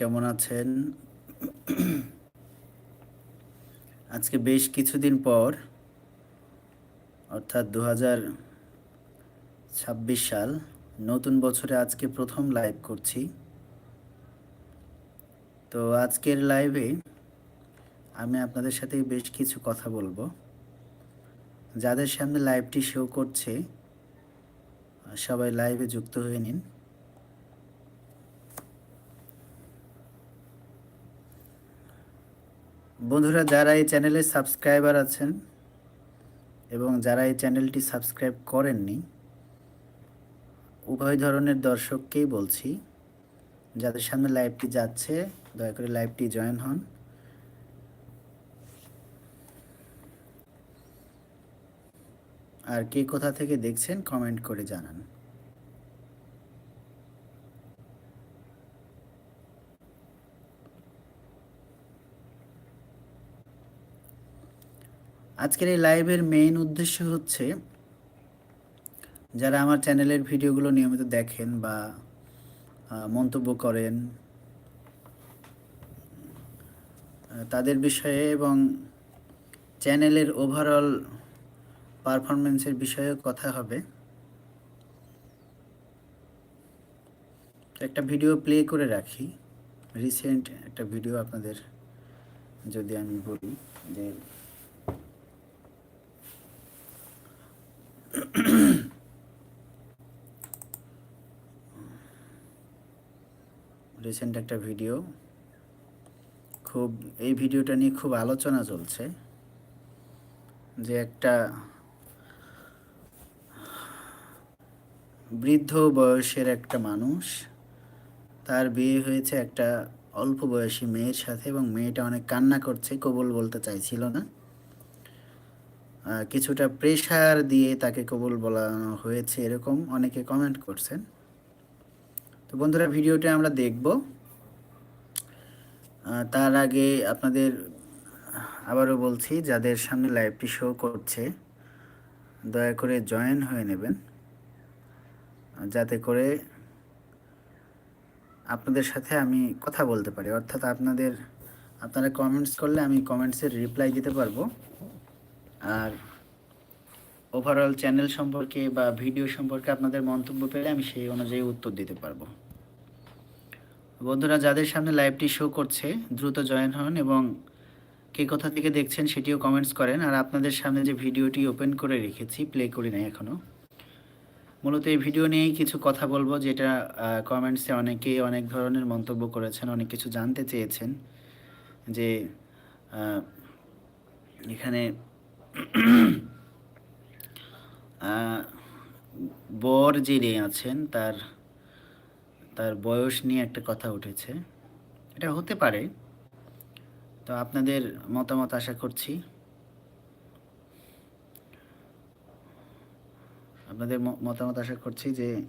কেমন আছেন? আজকে বেশ কিছুদিন পর, অর্থাৎ দু ছাব্বিশ সাল, নতুন বছরে আজকে প্রথম লাইভ করছি। তো আজকের লাইভে আমি আপনাদের সাথে বেশ কিছু কথা বলব। যাদের সামনে লাইভটি শো করছে, সবাই লাইভে যুক্ত হয়ে নিন। বন্ধুরা, যারা এই চ্যানেলে সাবস্ক্রাইবার আছেন এবং যারা এই চ্যানেলটি সাবস্ক্রাইব করেননি, উভয় ধরনের দর্শককেই বলছি, যাদের সামনে লাইভটি যাচ্ছে, দয়া করে লাইভটি জয়েন হন। আর কে কোথা থেকে দেখছেন, কমেন্ট করে জানান। আজকের এই লাইভের মেইন উদ্দেশ্য হচ্ছে, যারা আমার চ্যানেলের ভিডিওগুলো নিয়মিত দেখেন বা মন্তব্য করেন, তাদের বিষয়ে এবং চ্যানেলের ওভারঅল পারফরমেন্সের বিষয়ে কথা হবে। একটা ভিডিও প্লে করে রাখি। রিসেন্ট একটা ভিডিও আপনাদের যদি আমি বলি যে রিসেন্ট একটা ভিডিও খুব, এই ভিডিওটা নিয়ে খুব আলোচনা চলছে যে একটা বৃদ্ধ বয়সের একটা মানুষ, তার বিয়ে হয়েছে একটা অল্প বয়সী মেয়ের সাথে এবং মেয়েটা অনেক কান্না করছে, কবুল বলতে চাইছিল না। কিছুটা প্রেশার দিয়ে তাকে কবুল বলানো হয়েছে এরকম অনেকে কমেন্ট করছেন। তো বন্ধুরা, ভিডিওটা আমরা দেখব। তার আগে আপনাদের আবারও বলছি, যাদের সামনে লাইভটি শো করছে, দয়া করে জয়েন হয়ে নেবেন। যাতে করে আপনাদের সাথে আমি কথা বলতে পারি। অর্থাৎ আপনাদের, আপনারা কমেন্টস করলে আমি কমেন্টসের রিপ্লাই দিতে পারব। আর ওভারঅল চ্যানেল সম্পর্কে বা ভিডিও সম্পর্কে আপনাদের মন্তব্য পেলে আমি সেই অনুযায়ী উত্তর দিতে পারব। বন্ধুরা, যাদের সামনে লাইভটি শো করছে, দ্রুত জয়েন হন এবং কে কোথা থেকে দেখছেন সেটিও কমেন্টস করেন। আর আপনাদের সামনে যে ভিডিওটি ওপেন করে রেখেছি প্লে করি নাই এখনও মূলত এই ভিডিও নিয়েই কিছু কথা বলব, যেটা কমেন্টসে অনেকেই অনেক ধরনের মন্তব্য করেছেন, অনেক কিছু জানতে চেয়েছেন যে এখানে বর যিনি আছেন, তার তার বয়স নিয়ে একটা কথা উঠেছে। এটা হতে পারে। তো আপনাদের মতামত আশা করছি। আপনাদের মতামত আশা করছি যে,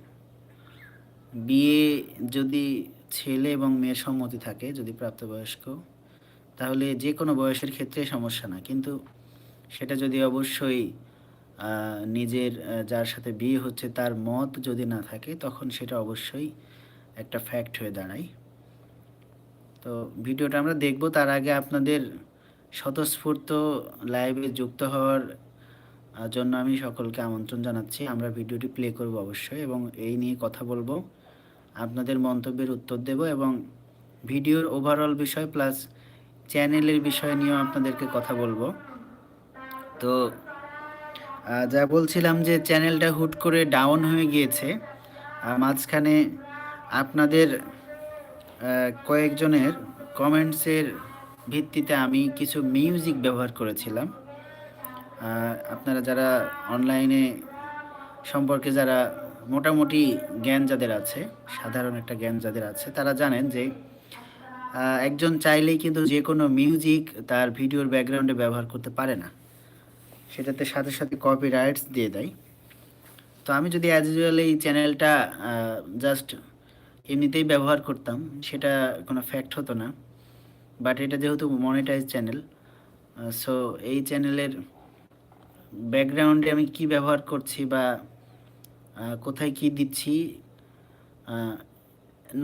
বিয়ে যদি ছেলে এবং মেয়ের সম্মতি থাকে, যদি প্রাপ্তবয়স্ক, তাহলে যে কোনো বয়সের ক্ষেত্রে সমস্যা না। কিন্তু সেটা যদি অবশ্যই নিজের যার সাথে বিয়ে হচ্ছে তার মত যদি না থাকে, তখন সেটা অবশ্যই একটা ফ্যাক্ট হয়ে দাঁড়ায়। তো ভিডিওটা আমরা দেখব, তার আগে আপনাদের স্বতঃস্ফূর্ত লাইভে যুক্ত হওয়ার জন্য আমি সকলকে আমন্ত্রণ জানাচ্ছি। আমরা ভিডিওটি প্লে করব অবশ্যই এবং এই নিয়ে কথা বলব, আপনাদের মন্তব্যের উত্তর দেব এবং ভিডিওর ওভারঅল বিষয় প্লাস চ্যানেলের বিষয় নিয়েও আপনাদেরকে কথা বলব। তো যা বলছিলাম যে চ্যানেলটা হুট করে ডাউন হয়ে গিয়েছে মাঝখানে আপনাদের কয়েকজনের কমেন্টসের ভিত্তিতে আমি কিছু মিউজিক ব্যবহার করেছিলাম। আপনারা যারা অনলাইনে সম্পর্কে যারা মোটামুটি জ্ঞান যাদের আছে, সাধারণ একটা জ্ঞান যাদের আছে, তারা জানেন যে একজন চাইলেই কিন্তু যে কোনো মিউজিক তার ভিডিওর ব্যাকগ্রাউন্ডে ব্যবহার করতে পারে না। সেটাতে সাথে সাথে কপি রাইটস দিয়ে দেয়। তো আমি যদি অ্যাজ ইউজুয়াল এই চ্যানেলটা জাস্ট এমনিতেই ব্যবহার করতাম, সেটা কোনো ফ্যাক্ট হতো না। বাট এটা যেহেতু মনিটাইজ চ্যানেল সো এই চ্যানেলের ব্যাকগ্রাউন্ডে আমি কি ব্যবহার করছি বা কোথায় কি দিচ্ছি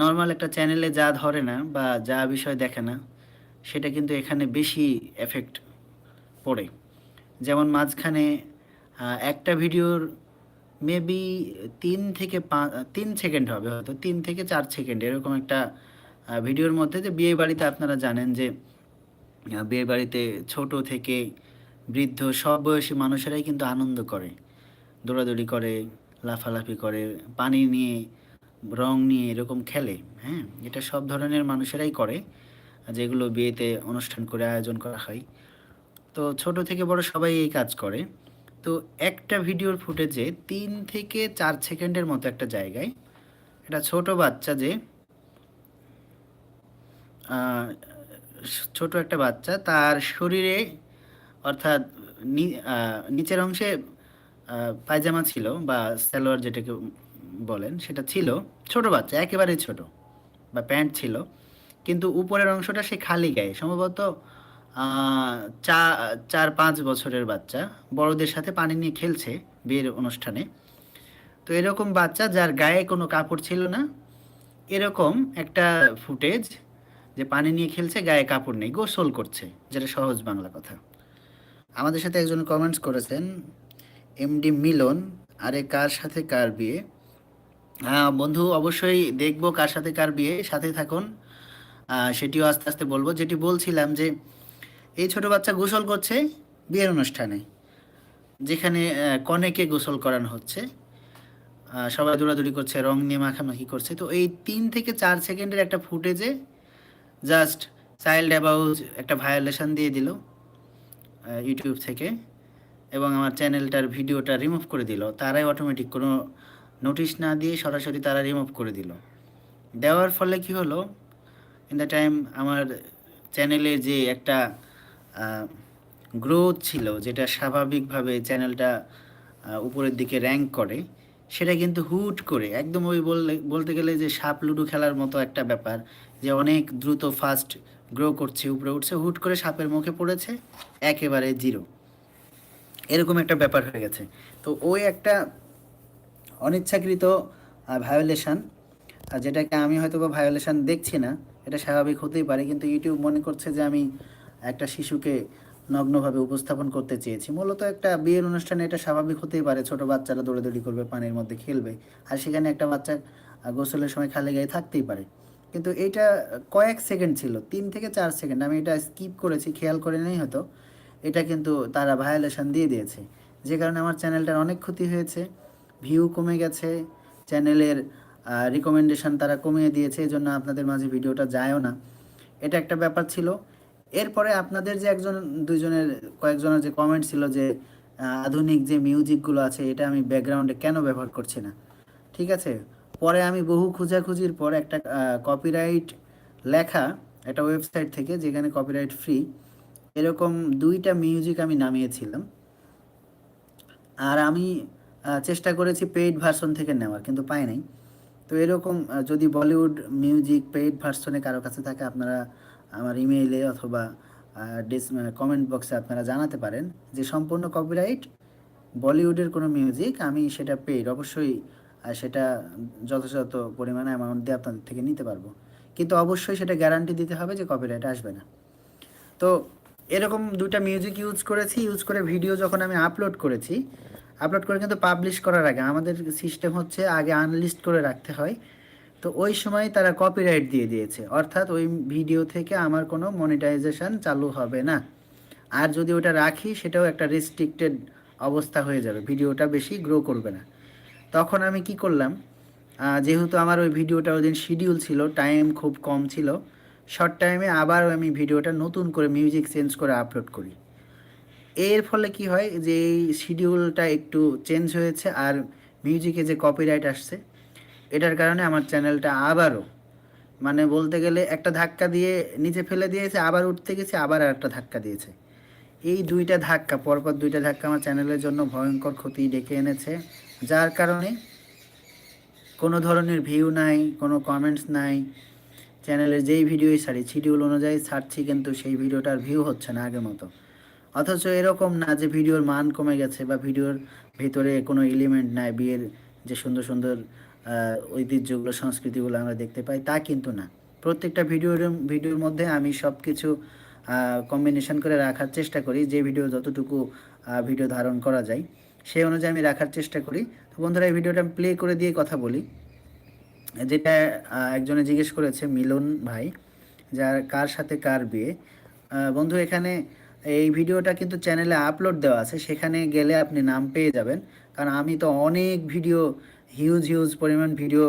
নর্মাল একটা চ্যানেলে যা ধরে না বা যা বিষয় দেখে না, সেটা কিন্তু এখানে বেশি এফেক্ট পড়ে। যেমন মাঝখানে একটা ভিডিওর মেবি তিন থেকে পাঁচ তিন সেকেন্ড হবে হয়তো, তিন থেকে চার সেকেন্ড এরকম একটা ভিডিওর মধ্যে যে বিয়ে বাড়িতে আপনারা জানেন যে বিয়ে বাড়িতে ছোট থেকে বৃদ্ধ সব বয়সী মানুষেরাই কিন্তু আনন্দ করে। দৌড়াদৌড়ি করে, লাফালাফি করে, পানি নিয়ে, রং নিয়ে এরকম খেলে হ্যাঁ? এটা সব ধরনের মানুষেরাই করে, যেগুলো বিয়েতে অনুষ্ঠান করে আয়োজন করা হয়। তো ছোট থেকে বড় সবাই এই কাজ করে। তো একটা ভিডিওর ফুটেজে তিন থেকে চার সেকেন্ডের মতো একটা জায়গায় একটা ছোট বাচ্চা যে ছোট একটা বাচ্চা তার শরীরে অর্থাৎ নিচের অংশে পায়জামা ছিল বা সালোয়ার যেটাকে বলেন সেটা ছিল। ছোট বাচ্চা, একেবারেই ছোট বা প্যান্ট ছিল। কিন্তু উপরের অংশটা সে খালি গায়ে। সম্ভবত চা, চার, পাঁচ বছরের বাচ্চা। বড়দের সাথে পানি নিয়ে খেলছে বিয়ের অনুষ্ঠানে। তো এরকম বাচ্চা যার গায়ে কোনো কাপড় ছিল না, এরকম একটা ফুটেজ যে পানি নিয়ে খেলছে, গায়ে কাপড় নেই, গোসল করছে, যেটা সহজ বাংলা কথা। আমাদের সাথে একজন কমেন্টস করেছেন এমডি মিলন, আরে কার সাথে কার বিয়ে? হ্যাঁ বন্ধু, অবশ্যই দেখব কার সাথে কার বিয়ে সাথে থাকুন। সেটিও আস্তে আস্তে বলব। যেটি বলছিলাম যে এই ছোট বাচ্চা গোসল করছে বিয়ের অনুষ্ঠানে, যেখানে কনেকে গোসল করানো হচ্ছে। সবাই দৌড়াদৌড়ি করছে, রং নিয়ে মাখামাখি করছে। তো এই তিন থেকে চার সেকেন্ডের একটা ফুটেজে জাস্ট চাইল্ড অ্যাবাউট একটা ভায়োলেশন দিয়ে দিল ইউটিউব থেকে, এবং আমার চ্যানেলটার ভিডিওটা রিমুভ করে দিল। তারাই অটোমেটিক কোনো নোটিশ না দিয়ে সরাসরি তারা রিমুভ করে দিল। দেওয়ার ফলে কি হলো? ইন দ্য টাইম আমার চ্যানেলে যে একটা গ্রোথ ছিল যেটা স্বাভাবিকভাবে চ্যানেলটা উপরের দিকে র্যাঙ্ক করে, সেটা কিন্তু হুট করে, একদম ওই বললে, বলতে গেলে যে সাপ লুডো খেলার মতো একটা ব্যাপার, যে অনেক দ্রুত ফাস্ট গ্রো করছে, উপরে উঠছে, হুট করে সাপের মুখে পড়েছে, একেবারে জিরো এরকম একটা ব্যাপার হয়ে গেছে। তো ওই একটা অনিচ্ছাকৃত ভায়োলেশন যেটাকে আমি হয়তো বা ভায়োলেশান দেখছি না, এটা স্বাভাবিক হতেই পারে, কিন্তু ইউটিউব মনে করছে যে আমি একটা শিশুকে নগ্নভাবে উপস্থাপন করতে চেয়েছি। মূলত একটা বিয়ের অনুষ্ঠানে এটা স্বাভাবিক হতেই পারে, ছোট বাচ্চারা দৌড়াদৌড়ি করবে, পানির মধ্যে খেলবে। আর সেখানে একটা বাচ্চা গোসলের সময় খালি গায়ে থাকতেই পারে। কিন্তু এটা কয়েক সেকেন্ড ছিল, তিন থেকে চার সেকেন্ড। আমি এটা স্কিপ করেছি, খেয়াল করে নেই হয়তো। এটা কিন্তু তারা ভায়োলেশন দিয়ে দিয়েছে। যে কারণে আমার চ্যানেলটার অনেক ক্ষতি হয়েছে, ভিউ কমে গেছে, চ্যানেলের রিকমেন্ডেশন তারা কমিয়ে দিয়েছে এই জন্য আপনাদের মাঝে ভিডিওটা যায়ও না। এটা একটা ব্যাপার ছিল। এরপরে আপনাদের যে একজন, দুইজনের, কয়েকজনের যে কমেন্ট ছিল যে আধুনিক যে মিউজিকগুলো আছে, এটা আমি ব্যাকগ্রাউন্ডে কেন ব্যবহার করছি না? ঠিক আছে? পরে আমি বহু খোঁজাখুঁজির পর একটা কপিরাইট লেখা একটা ওয়েবসাইট থেকে, যেখানে কপিরাইট ফ্রি এরকম দুইটা মিউজিক আমি নামিয়েছিলাম। আর আমি চেষ্টা করেছি পেইড ভার্সন থেকে নেওয়ার, কিন্তু পাই নাই। তো এরকম যদি বলিউড মিউজিক পেইড ভার্সনে কারও কাছে থাকে, আপনারা আমার ইমেইলে অথবা ডিস কমেন্ট বক্সে আপনারা জানাতে পারেন যে সম্পূর্ণ কপিরাইট বলিউডের কোনো মিউজিক আমি সেটা পেইড অবশ্যই সেটা যথাযথ পরিমাণে অ্যামাউন্ট দিয়ে আপনাদের থেকে নিতে পারব। কিন্তু অবশ্যই সেটা গ্যারান্টি দিতে হবে যে কপিরাইট আসবে না। তো এরকম দুটা মিউজিক ইউজ করেছি ইউজ করে ভিডিও যখন আমি আপলোড করেছি আপলোড করে কিন্তু পাবলিশ করার আগে আমাদের সিস্টেম হচ্ছে আগে আনলিস্ট করে রাখতে হয়। তো ওই সময় তারা কপিরাইট দিয়ে দিয়েছে। অর্থাৎ ওই ভিডিও থেকে আমার কোনো মনিটাইজেশন চালু হবে না। আর যদি ওটা রাখি, সেটাও একটা রেস্ট্রিক্টেড অবস্থা হয়ে যাবে। ভিডিওটা বেশি গ্রো করবে না। তখন আমি কি করলাম যেহেতু আমার ওই ভিডিওটা ওই দিন শিডিউল ছিল টাইম খুব কম ছিল শর্ট টাইমে আবার আমি ভিডিওটা নতুন করে মিউজিক চেঞ্জ করে আপলোড করি। এর ফলে কি হয়, যে এই শিডিউলটা একটু চেঞ্জ হয়েছে, আর মিউজিকে যে কপিরাইট আসছে এটার কারণে আমার চ্যানেলটা আবারও মানে বলতে গেলে একটা ধাক্কা দিয়ে নিচে ফেলে দিয়েছে, আবার উঠতে গেছে, আবার একটা ধাক্কা দিয়েছে। এই দুইটা ধাক্কা, পরপর দুইটা ধাক্কা আমার চ্যানেলের জন্য ভয়ঙ্কর ক্ষতি ডেকে এনেছে, যার কারণে কোনো ধরনের ভিউ নাই, কোনো কমেন্টস নাই। চ্যানেলের যেই ভিডিওই ছাড়ি শিডিউল অনুযায়ী ছাড়ছি কিন্তু সেই ভিডিওটার ভিউ হচ্ছে না আগের মতো। অথচ এরকম না যে ভিডিওর মান কমে গেছে বা ভিডিওর ভিতরে কোনো এলিমেন্ট নাই, বিয়ের যে সুন্দর সুন্দর ঐতিহ্যগুলো, সংস্কৃতিগুলো আমরা দেখতে পাই, তা কিন্তু না। প্রত্যেকটা ভিডিওর ভিডিওর মধ্যে আমি সব কিছু কম্বিনেশন করে রাখার চেষ্টা করি, যে ভিডিও যতটুকু ভিডিও ধারণ করা যায় সেই অনুযায়ী আমি রাখার চেষ্টা করি। তো বন্ধুরা, এই ভিডিওটা প্লে করে দিয়ে কথা বলি। যেটা একজনে জিজ্ঞেস করেছে, মিলন ভাই, যার, কার সাথে কার বিয়ে? বন্ধু, এখানে এই ভিডিওটা কিন্তু চ্যানেলে আপলোড দেওয়া আছে, সেখানে গেলে আপনি নাম পেয়ে যাবেন। কারণ আমি তো অনেক ভিডিও হিউজ হিউজ পরিমাণ ভিডিও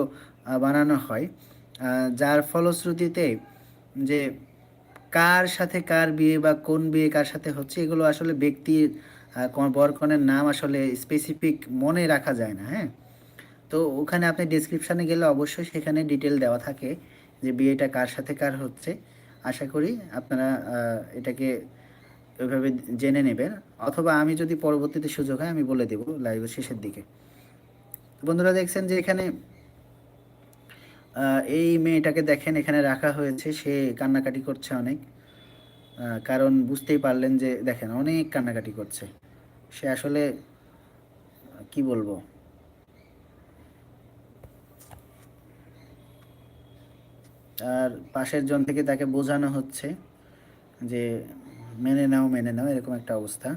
বানানো হয়। যার ফলশ্রুতিতে যে কার সাথে কার বিয়ে বা কোন বিয়ে কার সাথে হচ্ছে, এগুলো আসলে ব্যক্তির বরকনের নাম আসলে স্পেসিফিক মনে রাখা যায় না হ্যাঁ? তো ওখানে আপনি ডিসক্রিপশানে গেলে অবশ্যই সেখানে ডিটেল দেওয়া থাকে যে বিয়েটা কার সাথে কার হচ্ছে। আশা করি আপনারা এটাকে ওইভাবে জেনে নেবেন। অথবা আমি যদি পরবর্তীতে সুযোগ হয় আমি বলে দেবো লাইভের শেষের দিকে। বন্ধুরা দেখছেন যে এখানে এই মেয়েটাকে দেখেন এখানে রাখা হয়েছে, সে কান্নাকাটি করছে অনেক। কারণ বুঝতেই পারলেন যে, দেখেন অনেক কান্নাকাটি করছে। সে আসলে, কি বলব? আর পাশের জন থেকে তাকে বোঝানো হচ্ছে যে, মেনে নাও মেনে নাও, এরকম একটা অবস্থা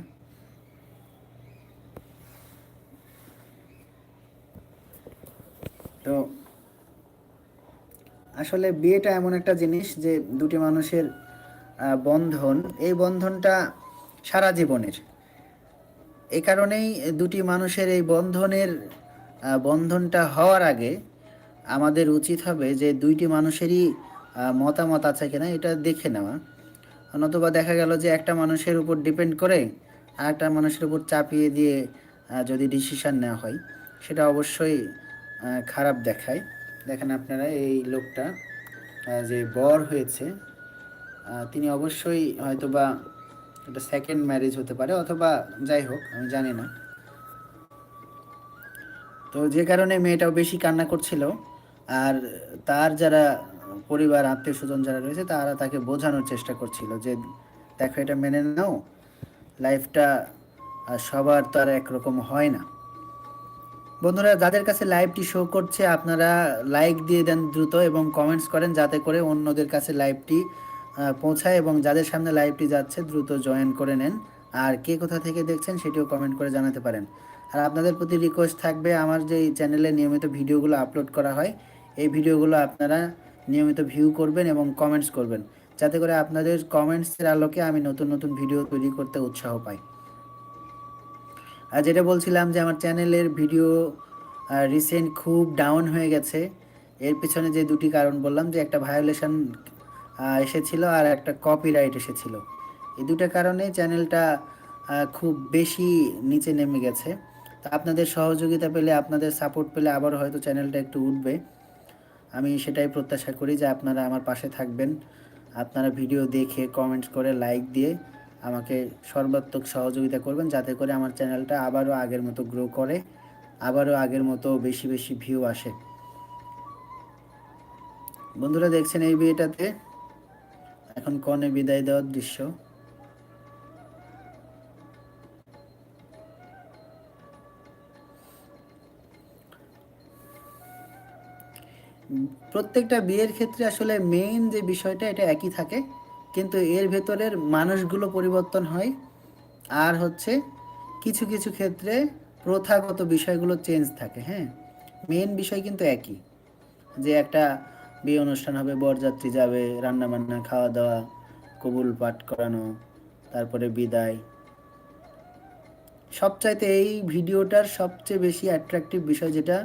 তো আসলে বিয়েটা এমন একটা জিনিস যে দুটি মানুষের বন্ধন, এই বন্ধনটা সারা জীবনের। এই কারণেই দুটি মানুষের এই বন্ধনের বন্ধনটা হওয়ার আগে আমাদের উচিত হবে যে দুইটি মানুষেরই মতামত আছে কিনা এটা দেখে নেওয়া। নতুবা দেখা গেল যে একটা মানুষের উপর ডিপেন্ড করে আর একটা মানুষের উপর চাপিয়ে দিয়ে যদি ডিসিশান নেওয়া হয়, সেটা অবশ্যই খারাপ দেখায়। দেখেন আপনারা এই লোকটা যে বর হয়েছে তিনি অবশ্যই হয়তোবা এটা সেকেন্ড ম্যারেজ হতে পারে অথবা যাই হোক, আমি জানি না। তো যে কারণে মেয়েটাও বেশি কান্না করছিল আর তার যারা পরিবার আত্মীয় স্বজন যারা রয়েছে, তারা তাকে বোঝানোর চেষ্টা করছিল যে দেখো এটা মেনে নাও লাইফটা সবার তো আর একরকম হয় না। বন্ধুরা, যাদের কাছে লাইভটি শো করছে, আপনারা লাইক দিয়ে দেন দ্রুত এবং কমেন্টস করেন যাতে করে অন্যদের কাছে লাইভটি পৌঁছায় এবং যাদের সামনে লাইভটি যাচ্ছে, দ্রুত জয়েন করে নেন। আর কে কোথা থেকে দেখছেন, সেটিও কমেন্ট করে জানাতে পারেন। আর আপনাদের প্রতি রিকোয়েস্ট থাকবে, আমার যে চ্যানেলে নিয়মিত ভিডিওগুলো আপলোড করা হয়, এই ভিডিওগুলো আপনারা নিয়মিত ভিউ করবেন এবং কমেন্টস করবেন। যাতে করে আপনাদের কমেন্টসের আলোকে আমি নতুন নতুন ভিডিও তৈরি করতে উৎসাহ পাই। যেটা বলছিলাম যে আমার চ্যানেলের ভিডিও রিসেন্ট খুব ডাউন হয়ে গেছে। এর পিছনে যে দুটি কারণ বললাম, যে একটা ভায়োলেশন এসেছিল আর একটা কপিরাইট এসেছিল। এই দুটো কারণে চ্যানেলটা খুব বেশি নিচে নেমে গেছে। তা আপনাদের সহযোগিতা পেলে, আপনাদের সাপোর্ট পেলে আবার হয়তো চ্যানেলটা একটু উঠবে। আমি সেটাই প্রত্যাশা করি যে আপনারা আমার পাশে থাকবেন। আপনারা ভিডিও দেখে কমেন্টস করে লাইক দিয়ে আমাকে সর্বাত্মক সহযোগিতা করবেন যাতে করে আমার চ্যানেলটা আবারও আগের মতো গ্রো করে, আবারও আগের মতো বেশি বেশি ভিউ আসে। বন্ধুরা দেখছেন এই বিয়েটাতে? এখন কনে বিদায় দেওয়ার দৃশ্য। প্রত্যেকটা বিয়ের ক্ষেত্রে আসলে মেইন যে বিষয়টা, এটা একই থাকে। কিন্তু এর ভেতরের মানুষগুলো পরিবর্তন হয়। আর হচ্ছে কিছু কিছু ক্ষেত্রে প্রথাগত বিষয়গুলো চেঞ্জ থাকে হ্যাঁ? মেন বিষয় কিন্তু একই, যে একটা বিয়ে অনুষ্ঠান হবে, বরযাত্রী যাবে রান্না বান্না খাওয়া দাওয়া কবুল পাঠ করানো, তারপরে বিদায়। সবচাইতে এই ভিডিওটার সবচেয়ে বেশি অ্যাট্রাকটিভ বিষয় যেটা,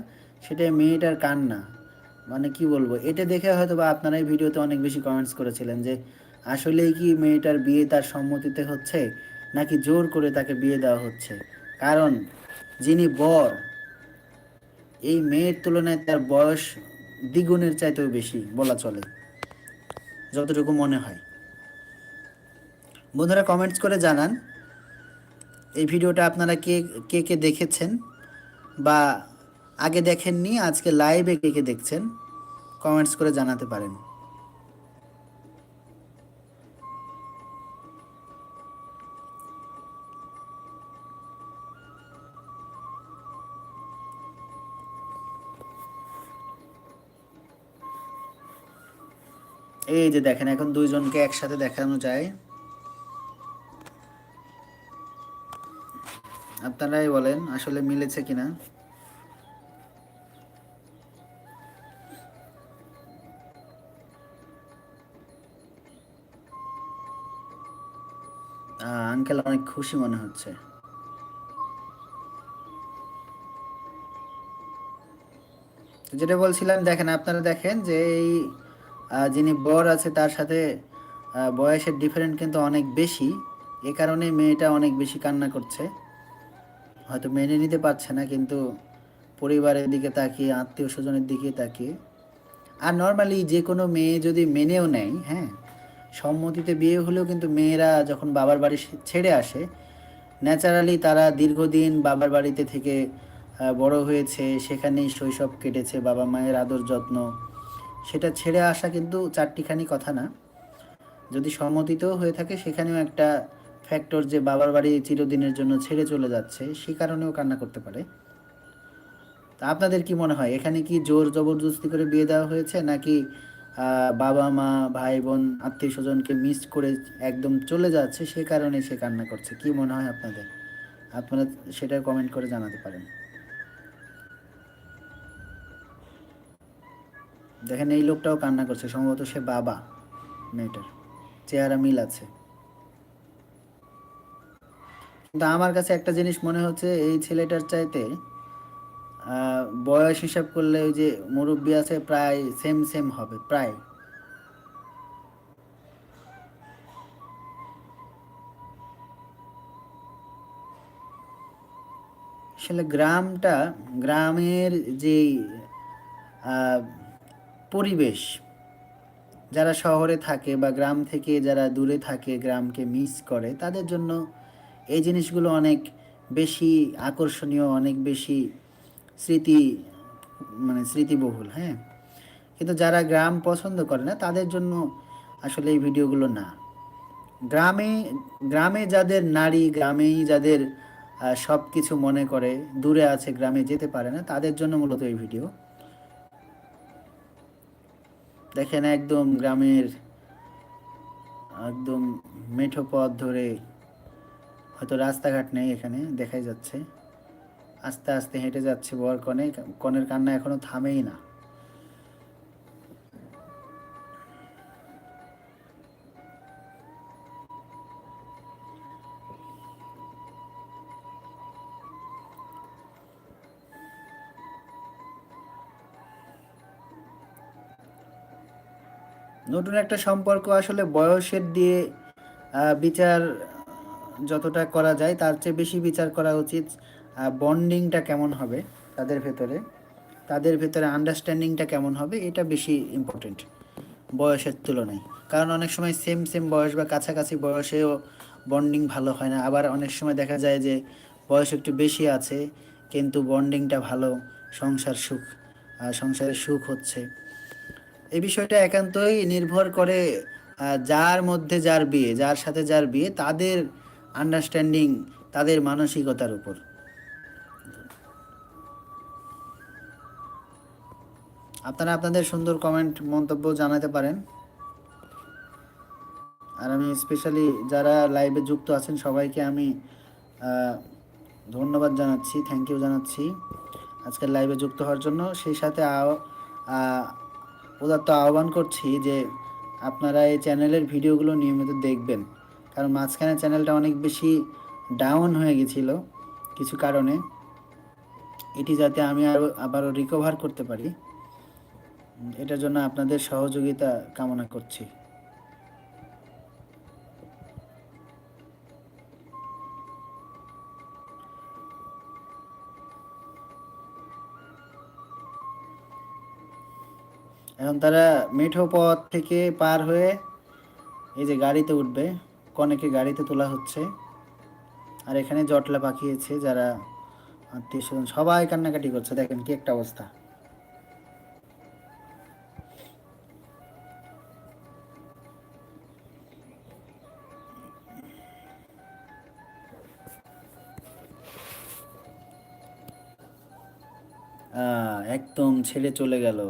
সেটা মেয়েটার কান্না। মানে কি বলব? এটা দেখে হয়তো বা আপনারা এই ভিডিওতে অনেক বেশি কমেন্টস করেছিলেন যে আসলেই কি মেয়েটার বিয়ে তার সম্মতিতে হচ্ছে, নাকি জোর করে তাকে বিয়ে দেওয়া হচ্ছে? কারণ, যিনি বর, এই মেয়ের তুলনায় তার বয়স দ্বিগুণের চাইতেও বেশি বলা চলে, যতটুকু মনে হয়। বন্ধুরা কমেন্টস করে জানান, এই ভিডিওটা আপনারা কে কে কে দেখেছেন? বা আগে দেখেননি, আজকে লাইভে কে কে দেখছেন? কমেন্টস করে জানাতে পারেন। এই যে দেখেন, এখন দুইজনকে একসাথে দেখানো যায়। আপনারাই বলেন আসলে মিলেছে কিনা। আঙ্কেল অনেক খুশি মনে হচ্ছে। যেটা বলছিলাম, দেখেন, আপনারা দেখেন যে এই যিনি বর আছে তার সাথে বয়সের ডিফারেন্ট কিন্তু অনেক বেশি। এ কারণে মেয়েটা অনেক বেশি কান্না করছে। হয়তো মেনে নিতে পারছে না, কিন্তু পরিবারের দিকে তাকিয়ে, আত্মীয় স্বজনের দিকে তাকিয়ে। আর নর্মালি যে কোনো মেয়ে যদি মেনেও নেয় হ্যাঁ সম্মতিতে বিয়ে হলেও কিন্তু মেয়েরা যখন বাবার বাড়ি ছেড়ে আসে ন্যাচারালি তারা দীর্ঘদিন বাবার বাড়িতে থেকে বড় হয়েছে, সেখানেই শৈশব কেটেছে, বাবা মায়ের আদর যত্ন সেটা ছেড়ে আসা কিন্তু চারটিখানি কথা না। যদি সম্মতিতেও হয়ে থাকে, সেখানেও একটা ফ্যাক্টর যে বাবার বাড়ি চিরদিনের জন্য ছেড়ে চলে যাচ্ছে, সে কারণেও কান্না করতে পারে। তা আপনাদের কি মনে হয়? এখানে কি জোর জবরদস্তি করে বিয়ে দেওয়া হয়েছে, নাকি বাবা, মা, ভাই, বোন আত্মীয় স্বজনকে মিস করে একদম চলে যাচ্ছে, সে কারণে সে কান্না করছে? কি মনে হয় আপনাদের? আপনারা সেটা কমেন্ট করে জানাতে পারেন। দেখেন, এই লোকটাও কান্না করছে। সম্ভবত সে বাবা, মেয়েটার। চেহারা মিল আছে। কিন্তু আমার কাছে একটা জিনিস মনে হচ্ছে, এই ছেলেটার চাইতে বয়স হিসাব করলে ওই যে মুরব্বী আছে, প্রায় সেম সেম হবে, প্রায়। আসলে গ্রামটা, গ্রামের যে পরিবেশ। যারা শহরে থাকে বা গ্রাম থেকে যারা দূরে থাকে, গ্রামকে মিস করে, তাদের জন্য এই জিনিসগুলো অনেক বেশি আকর্ষণীয়, অনেক বেশি স্মৃতি মানে স্মৃতিবহুল হ্যাঁ? কিন্তু যারা গ্রাম পছন্দ করে না, তাদের জন্য আসলে এই ভিডিওগুলো না। গ্রামে গ্রামে যাদের নারী, গ্রামেই যাদের সব কিছু মনে করে, দূরে আছে, গ্রামে যেতে পারে না, তাদের জন্য মূলত এই ভিডিও। দেখেন একদম গ্রামের একদম মেঠো পথ ধরে হয়তো রাস্তাঘাট নেই এখানে, দেখাই যাচ্ছে। আস্তে আস্তে হেঁটে যাচ্ছে বর কনে, কনের কান্না এখনও থামেই না। নতুন একটা সম্পর্ক আসলে বয়সের দিয়ে বিচার যতটা করা যায় তার চেয়ে বেশি বিচার করা উচিত। বন্ডিংটা কেমন হবে তাদের ভেতরে? তাদের ভেতরে আন্ডারস্ট্যান্ডিংটা কেমন হবে এটা বেশি ইম্পর্টেন্ট বয়সের তুলনায়। কারণ অনেক সময় সেম সেম বয়স বা কাছাকাছি বয়সেও বন্ডিং ভালো হয় না। আবার অনেক সময় দেখা যায় যে বয়স একটু বেশি আছে, কিন্তু বন্ডিংটা ভালো, সংসার সুখ সংসারের সুখ হচ্ছে। এই বিষয়টা একান্তই নির্ভর করে যার মধ্যে যার বিয়ে, যার সাথে যার বিয়ে, তাদের আন্ডারস্ট্যান্ডিং তাদের মানসিকতার উপর। আপনারা আপনাদের সুন্দর কমেন্ট মন্তব্য জানাতে পারেন। আর আমি স্পেশালি যারা লাইভে যুক্ত আছেন, সবাইকে আমি ধন্যবাদ জানাচ্ছি থ্যাংক ইউ জানাচ্ছি। আজকের লাইভে যুক্ত হওয়ার জন্য, সেই সাথে উদাত্ত আহ্বান করছি যে আপনারা এই চ্যানেলের ভিডিওগুলো নিয়মিত দেখবেন। কারণ মাঝখানে চ্যানেলটা অনেক বেশি ডাউন হয়ে গেছিল কিছু কারণে। এটি যাতে আমি আরও, আবারও রিকভার করতে পারি। এটার জন্য আপনাদের সহযোগিতা কামনা করছি। এখন তারা মেঠো পথ থেকে পার হয়ে এই যে গাড়িতে উঠবে, কনেকে গাড়িতে তোলা হচ্ছে। আর এখানে জটলা পাকিয়েছে যারা আত্মীয় স্বজন, সবাই কান্নাকাটি করছে। দেখেন কি একটা অবস্থা। একদম ছেড়ে চলে গেল।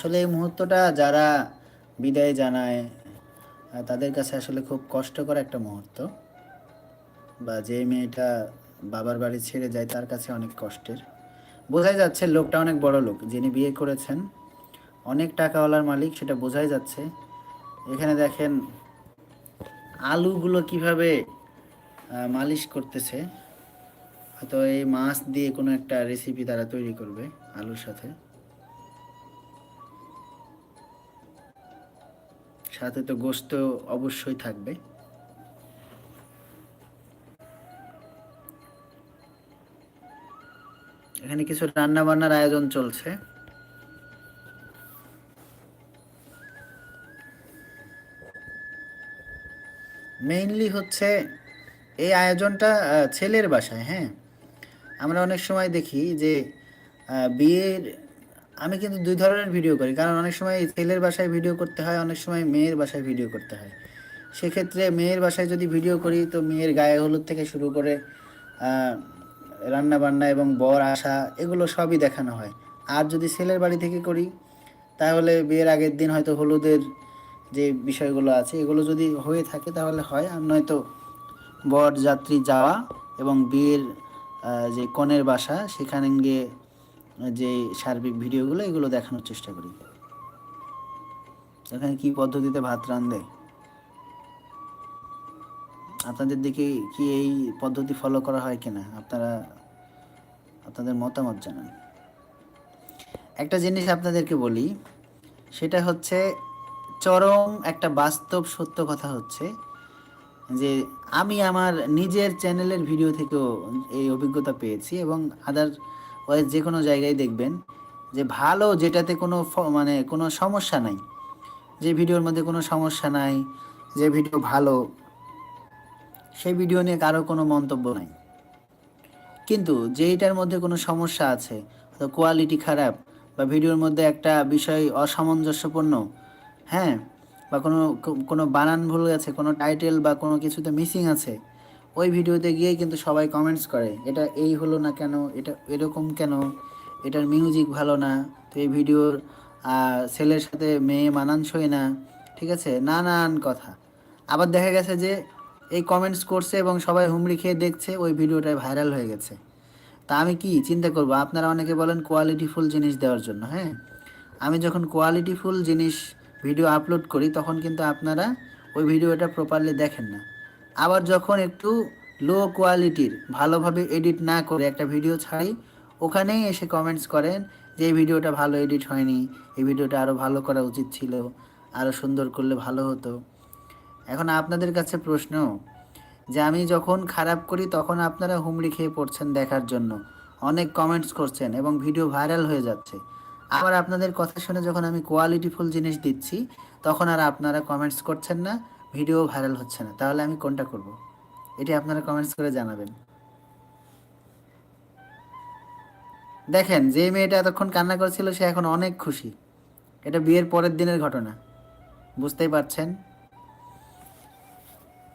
আসলে এই মুহূর্তটা যারা বিদায় জানায় তাদের কাছে আসলে খুব কষ্টকর একটা মুহূর্ত। বা যে মেয়েটা বাবার বাড়ি ছেড়ে যায়, তার কাছে অনেক কষ্টের। বোঝাই যাচ্ছে লোকটা অনেক বড় লোক, যিনি বিয়ে করেছেন। অনেক টাকাওয়ালার মালিক, সেটা বোঝাই যাচ্ছে। এখানে দেখেন, আলুগুলো কীভাবে মালিশ করতেছে। হয়তো এই মাছ দিয়ে কোনো একটা রেসিপি তারা তৈরি করবে আলুর সাথে। সাথে তো গোস্ত অবশ্যই থাকবে। এখানে কিছু রান্না বান্নার আয়োজন চলছে। মেইনলি হচ্ছে এই আয়োজনটা ছেলের বাসায় হ্যাঁ? আমরা অনেক সময় দেখি যে বিয়ের আমি কিন্তু দুই ধরনের ভিডিও করি। কারণ অনেক সময় ছেলের বাসায় ভিডিও করতে হয়, অনেক সময় মেয়ের বাসায় ভিডিও করতে হয়। সেক্ষেত্রে মেয়ের বাসায় যদি ভিডিও করি, তো মেয়ের গায়ে হলুদ থেকে শুরু করে রান্না বান্না এবং বর আসা, এগুলো সবই দেখানো হয়। আর যদি ছেলের বাড়ি থেকে করি, তাহলে বিয়ের আগের দিন হয়তো হলুদের যে বিষয়গুলো আছে, এগুলো যদি হয়ে থাকে তাহলে হয়। আর নয়তো বর যাত্রী যাওয়া এবং বিয়ের যে কনের বাসা, সেখানে গিয়ে যে সার্বিক ভিডিওগুলো, এগুলো দেখানোর চেষ্টা করি। এখানে কি পদ্ধতিতে ভাত রান্ধে আপনাদের দিকে কি এই পদ্ধতি ফলো করা হয় কিনা? আপনারা, আপনাদের মতামত জানান। একটা জিনিস আপনাদেরকে বলি, সেটা হচ্ছে চরম একটা বাস্তব সত্য কথা হচ্ছে যে আমি আমার নিজের চ্যানেলের ভিডিও থেকেও এই অভিজ্ঞতা পেয়েছি এবং আদার ওয়াইজ যে কোনো জায়গায় দেখবেন যে ভালো যেটাতে কোনো মানে কোনো সমস্যা নাই। যে ভিডিওর মধ্যে কোনো সমস্যা নাই, যে ভিডিও ভালো, সেই ভিডিও নিয়ে কারও কোনো মন্তব্য নাই। কিন্তু যেইটার মধ্যে কোনো সমস্যা আছে কোয়ালিটি খারাপ বা ভিডিওর মধ্যে একটা বিষয় অসামঞ্জস্যপূর্ণ হ্যাঁ? বা কোনো কোনো বানান ভুল আছে কোনো টাইটেল বা কোনো কিছুতে মিসিং আছে ওই ভিডিওতে গিয়ে কিন্তু সবাই কমেন্টস করে, এটা এই হলো না কেন? এটা এরকম কেন? এটার মিউজিক ভালো না? তো এই ভিডিওর ছেলের সাথে মেয়ে মানানসই না? ঠিক আছে? নানান কথা। আবার দেখা গেছে যে এই কমেন্টস করছে এবং সবাই হুমড়ি খেয়ে দেখছে, ওই ভিডিওটাই ভাইরাল হয়ে গেছে। তা আমি কি চিন্তা করব? আপনারা অনেকে বলেন কোয়ালিটিফুল জিনিস দেওয়ার জন্য হ্যাঁ? আমি যখন কোয়ালিটিফুল জিনিস ভিডিও আপলোড করি, তখন কিন্তু আপনারা ওই ভিডিওটা প্রপারলি দেখেন না। আবার যখন একটু লো কোয়ালিটির ভালোভাবে এডিট না করে একটা ভিডিও ছাড়ি, ওখানেই এসে কমেন্টস করেন যে, এই ভিডিওটা ভালো এডিট হয়নি, এই ভিডিওটা আরও ভালো করা উচিত ছিল আরও সুন্দর করলে ভালো হতো। এখন আপনাদের কাছে প্রশ্ন, যে আমি যখন খারাপ করি তখন আপনারা হুমড়ি খেয়ে পড়ছেন দেখার জন্য। অনেক কমেন্টস করছেন এবং ভিডিও ভাইরাল হয়ে যাচ্ছে। আবার আপনাদের কথা শুনে যখন আমি কোয়ালিটিফুল জিনিস দিচ্ছি, তখন আর আপনারা কমেন্টস করছেন না। ভিডিও ভাইরাল হচ্ছে না, তাহলে আমি কোনটা করব? এটি আপনারা কমেন্টস করে জানাবেন। দেখেন, যে মেয়েটা এতক্ষণ কান্না করছিল, সে এখন অনেক খুশি। এটা বিয়ের পরের দিনের ঘটনা। বুঝতেই পারছেন?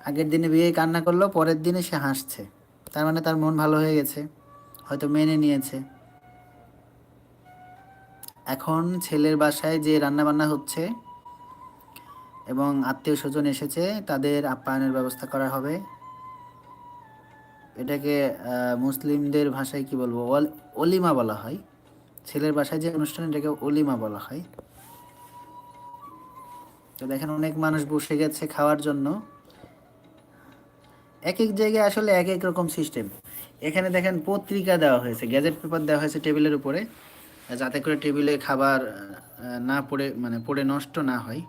আগের দিনে বিয়ে কান্না করল, পরের দিনে সে হাসছে। তার মানে তার মন ভালো হয়ে গেছে, হয়তো মেনে নিয়েছে। এখন ছেলের বাসায় যে রান্না বান্না হচ্ছে এবং আত্মীয় স্বজন এসেছে, তাদের আপ্যায়নের ব্যবস্থা করা হবে। এটাকে মুসলিমদের ভাষায় কি বলব? অল- অলিমা বলা হয়। ছেলের বাসায় যে অনুষ্ঠান, এটাকে অলিমা বলা হয়। তো দেখেন, অনেক মানুষ বসে গেছে খাওয়ার জন্য। এক এক জায়গায় আসলে এক এক রকম সিস্টেম। এখানে দেখেন, পত্রিকা দেওয়া হয়েছে, গ্যাজেট পেপার দেওয়া হয়েছে টেবিলের উপরে, যাতে করে টেবিলে খাবার না পড়ে মানে পড়ে নষ্ট না হয়।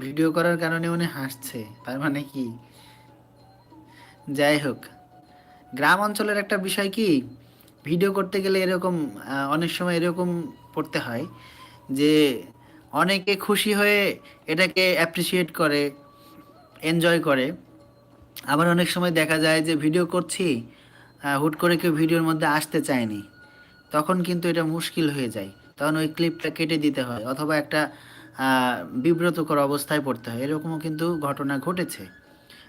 ভিডিও করার কারণে উনি হাসছে, তার মানে কি? যাই হোক, গ্রাম অঞ্চলের একটা বিষয় কি? ভিডিও করতে গেলে এরকম অনেক সময় এরকম পড়তে হয় যে অনেকে খুশি হয়ে এটাকে অ্যাপ্রিসিয়েট করে এনজয় করে। আবার অনেক সময় দেখা যায় যে ভিডিও করছি হুট করে কেউ ভিডিওর মধ্যে আসতে চায়নি, তখন কিন্তু এটা মুশকিল হয়ে যায়। তখন ওই ক্লিপটা কেটে দিতে হয়, অথবা একটা বিব্রতকর অবস্থায় পড়তে হয়। এরকমও কিন্তু ঘটনা ঘটেছে।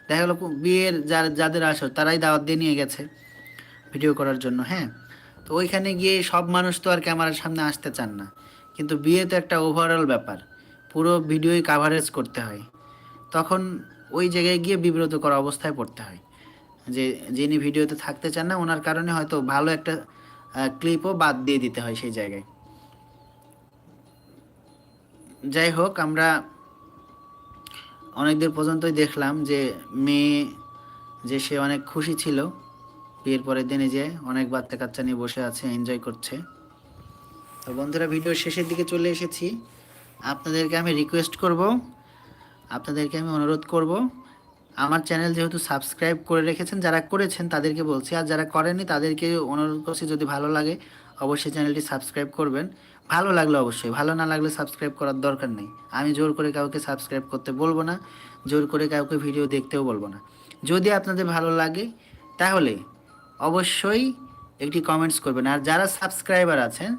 দেখা গেলো বিয়ের যার, যাদের আসর, তারাই দাওয়াত দিয়ে নিয়ে গেছে ভিডিও করার জন্য হ্যাঁ? তো ওইখানে গিয়ে সব মানুষ তো আর ক্যামেরার সামনে আসতে চান না। কিন্তু বিয়ে তো একটা ওভারঅল ব্যাপার। পুরো ভিডিওই কাভারেজ করতে হয়। তখন ওই জায়গায় গিয়ে বিব্রতকর অবস্থায় পড়তে হয়। যে, যিনি ভিডিওতে থাকতে চান না, ওনার কারণে হয়তো ভালো একটা ক্লিপও বাদ দিয়ে দিতে হয় সেই জায়গায়। যাই হোক, আমরা অনেক দূর পর্যন্তই দেখলাম যে মেয়ে যে সে অনেক খুশি ছিল, বিয়ের পরের দিনে যে অনেক বাচ্চা কাচ্চা নিয়ে বসে আছে এনজয় করছে। তো বন্ধুরা ভিডিও শেষের দিকে চলে এসেছি। আপনাদেরকে আমি রিকোয়েস্ট করব, আপনাদেরকে আমি অনুরোধ করব, আমার চ্যানেল যেহেতু সাবস্ক্রাইব করে রেখেছেন, যারা করেছেন তাদেরকে বলছি, আর যারা করেনি তাদেরকে অনুরোধ করছি, যদি ভালো লাগে, অবশ্যই চ্যানেলটি সাবস্ক্রাইব করবেন। ভালো লাগলে অবশ্যই, ভালো না লাগলে সাবস্ক্রাইব করার দরকার নেই। আমি জোর করে কাউকে সাবস্ক্রাইব করতে বলব না, জোর করে কাউকে ভিডিও দেখতেও বলব না। যদি আপনাদের ভালো লাগে, তাহলে অবশ্যই একটি কমেন্টস করবেন। আর যারা সাবস্ক্রাইবার আছেন,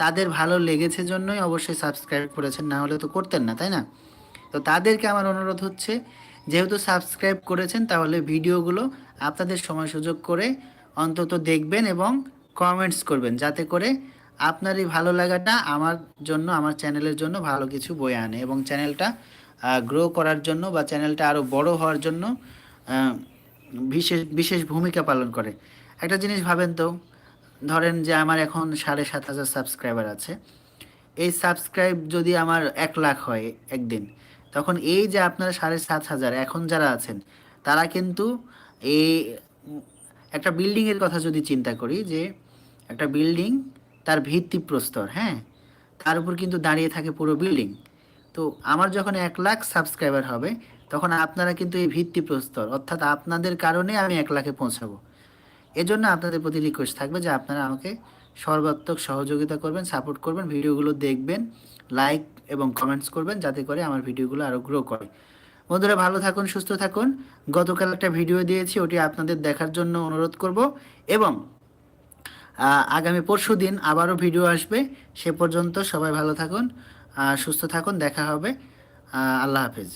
তাদের ভালো লেগেছে জন্যই অবশ্যই সাবস্ক্রাইব করেছেন, না হলে তো করতেন না, তাই না? তো তাদেরকে আমার অনুরোধ হচ্ছে, যেহেতু সাবস্ক্রাইব করেছেন, তাহলে ভিডিওগুলো আপনাদের সময় সুযোগ করে অন্তত দেখবেন এবং কমেন্টস করবেন, যাতে করে আপনার এই ভালো লাগাটা আমার জন্য, আমার চ্যানেলের জন্য ভালো কিছু বয়ে আনে এবং চ্যানেলটা গ্রো করার জন্য বা চ্যানেলটা আরও বড় হওয়ার জন্য বিশেষ বিশেষ ভূমিকা পালন করে। একটা জিনিস ভাবেন তো, ধরেন যে আমার এখন সাড়ে সাত হাজার সাবস্ক্রাইবার আছে। এই সাবস্ক্রাইব যদি আমার এক লাখ হয় একদিন, তখন এই যে আপনারা সাড়ে সাত হাজার এখন যারা আছেন, তারা কিন্তু এই, একটা বিল্ডিংয়ের কথা যদি চিন্তা করি যে, একটা বিল্ডিং তার ভিত্তি প্রস্তর হ্যাঁ? তার উপর কিন্তু দাঁড়িয়ে থাকে পুরো বিল্ডিং তো আমার যখন এক লাখ সাবস্ক্রাইবার হবে, তখন আপনারা কিন্তু এই ভিত্তি প্রস্তর, অর্থাৎ আপনাদের কারণে আমি এক লাখে পৌঁছাবো। এজন্য আপনাদের প্রতি রিকোয়েস্ট থাকবে যে আপনারা আমাকে সর্বাত্মক সহযোগিতা করবেন সাপোর্ট করবেন, ভিডিওগুলো দেখবেন লাইক এবং কমেন্টস করবেন, যাতে করে আমার ভিডিওগুলো আরও গ্রো করে। বন্ধুরা, ভালো থাকুন, সুস্থ থাকুন। গতকাল একটা ভিডিও দিয়েছি, ওটি আপনাদের দেখার জন্য অনুরোধ করব। এবং আগামী পরশু দিন আবারও ভিডিও আসবে। সে পর্যন্ত সবাই ভালো থাকুন সুস্থ থাকুন, দেখা হবে। আল্লাহ হাফেজ।